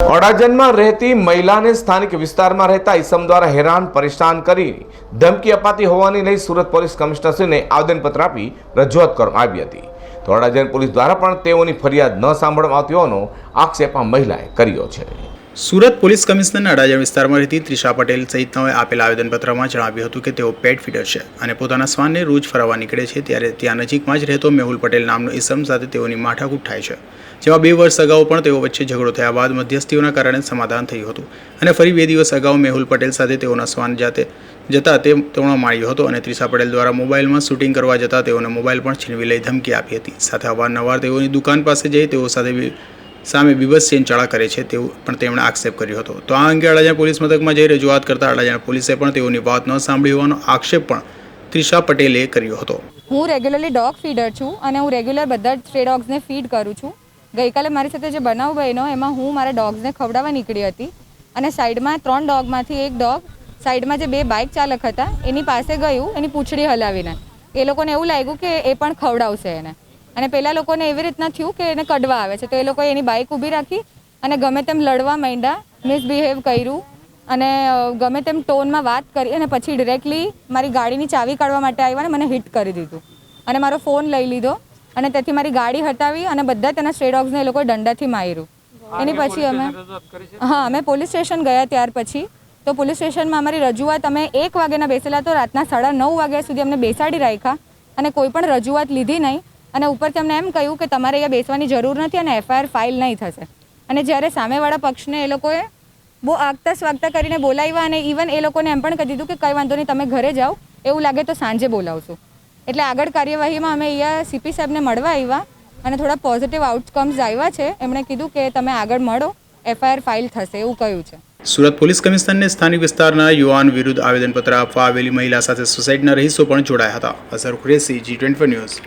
અડાજણમાં રહેતી મહિલાને સ્થાનિક વિસ્તારમાં રહેતા ઈસમ દ્વારા હેરાન, પરેશાન કરી ધમકી અપાતી હોવાની લઈ સુરત પોલીસ કમિશનરશ્રીને આવેદનપત્ર આપી રજૂઆત કરવામાં આવી હતી. તો અડાજણ પોલીસ દ્વારા પણ તેઓની ફરિયાદ ન સાંભળવામાં આવતી હોવાનો આક્ષેપ આ મહિલાએ કર્યો છે. સુરત પોલીસ કમિશનરના અડાજણ વિસ્તારમાં રહેતી ત્રિષા પટેલ સહિતનાઓએ આપેલ આવેદનપત્રમાં જણાવ્યું હતું કે તેઓ પેટ ફીડર છે અને પોતાના શ્વાનને રોજ ફરવા નીકળે છે ત્યારે ત્યાં નજીકમાં જ રહેતો મેહુલ પટેલ નામનો ઈસમ સાથે તેઓની માઠાકૂટ થાય છે, જેમાં બે વર્ષ અગાઉ પણ તેઓ વચ્ચે ઝઘડો થયા બાદ મધ્યસ્થીઓના કારણે સમાધાન થયું હતું અને ફરી બે દિવસ અગાઉ મેહુલ પટેલ સાથે તેઓના શ્વાન જાતે જતા તે તેઓનો માર્યો હતો અને ત્રિષા પટેલ દ્વારા મોબાઈલમાં શૂટિંગ કરવા જતા તેઓને મોબાઈલ પણ છીનવી લઈ ધમકી આપી હતી. સાથે અવારનવાર તેઓની દુકાન પાસે જઈ તેઓ સાથે સામે બીભત્સ ચેનચાળા કરે છે તેવું પણ તેમણે આક્ષેપ કર્યો હતો. તો આ અંગે અડાજણ પોલીસ મથકમાં જઈ રજૂઆત કરતા અડાજણ પોલીસે પણ તેઓની વાત ન સાંભળી હોવાનો આક્ષેપ પણ ત્રિષા પટેલે કર્યો હતો. હું રેગ્યુલરલી ડોગ ફીડર છું અને હું રેગ્યુલર બધા જ સ્ટ્રે ડોગ્સને ફીડ કરું છું. ગઈકાલે મારી સાથે જે બનાવ બન્યો એમાં હું મારા ડોગ્સને ખવડાવવા નીકળી હતી અને સાઈડમાં ત્રણ ડોગમાંથી એક ડોગ સાઈડમાં જે બે બાઇક ચાલક હતા એની પાસે ગયું, એની પૂંછડી હલાવીને. એ લોકોને એવું લાગ્યું કે એ પણ ખવડાવશે એને. અને પેલા લોકોને એવી રીતના થયું કે એને કડવા આવે છે. તો એ લોકોએ એની બાઇક ઊભી રાખી અને ગમે તેમ લડવા માંડ્યા મિસબિહેવ કર્યું અને ગમે તેમ ટોનમાં વાત કરી અને પછી ડિરેક્ટલી મારી ગાડીની ચાવી કાઢવા માટે આવ્યા અને મને હિટ કરી દીધું. અને મારો ફોન લઈ લીધો અને તેથી મારી ગાડી હટાવી અને બધા તેના સ્ટ્રે ડોગ્સને એ લોકોએ દંડાથી માર્યું. એની પછી અમે હા અમે પોલીસ સ્ટેશન ગયા ત્યાર પછી. તો પોલીસ સ્ટેશનમાં અમારી રજૂઆત અમે એક વાગ્યાના બેસેલા તો રાતના સાડા નવ વાગ્યા સુધી અમને બેસાડી રાખ્યા અને કોઈ પણ રજૂઆત લીધી નહીં. અને ઉપરથી અમને એમ કહ્યું કે તમારે અહીંયા બેસવાની જરૂર નથી અને એફઆઈઆર ફાઇલ નહીં થશે. અને જ્યારે સામેવાળા પક્ષને એ લોકોએ બહુ આગતા સ્વાગતા કરીને બોલાવ્યા અને ઇવન એ લોકોને એમ પણ કહી દીધું કે કંઈ વાંધો નહીં, તમે ઘરે જાઓ, એવું લાગે તો સાંજે બોલાવશું. એટલે આગળ કાર્યવાહીમાં અમે અહીંયા સીપી સાહેબને મળવા આવ્યા અને થોડા પોઝિટિવ આઉટકમ્સ આવ્યા છે. એમણે કીધું કે તમે આગળ મળો એફઆઈઆર ફાઇલ થશે, એવું કહ્યું છે. સુરત પોલીસ કમિશનરને સ્થાનિક વિસ્તારના યુવાન વિરુદ્ધ આવેદનપત્ર આપવા આવેલી મહિલા સાથે સોસાયટીના રહીશો પણ જોડાયા હતા. અસર કુરેશી જી ટ્વેન્ટી ન્યૂઝ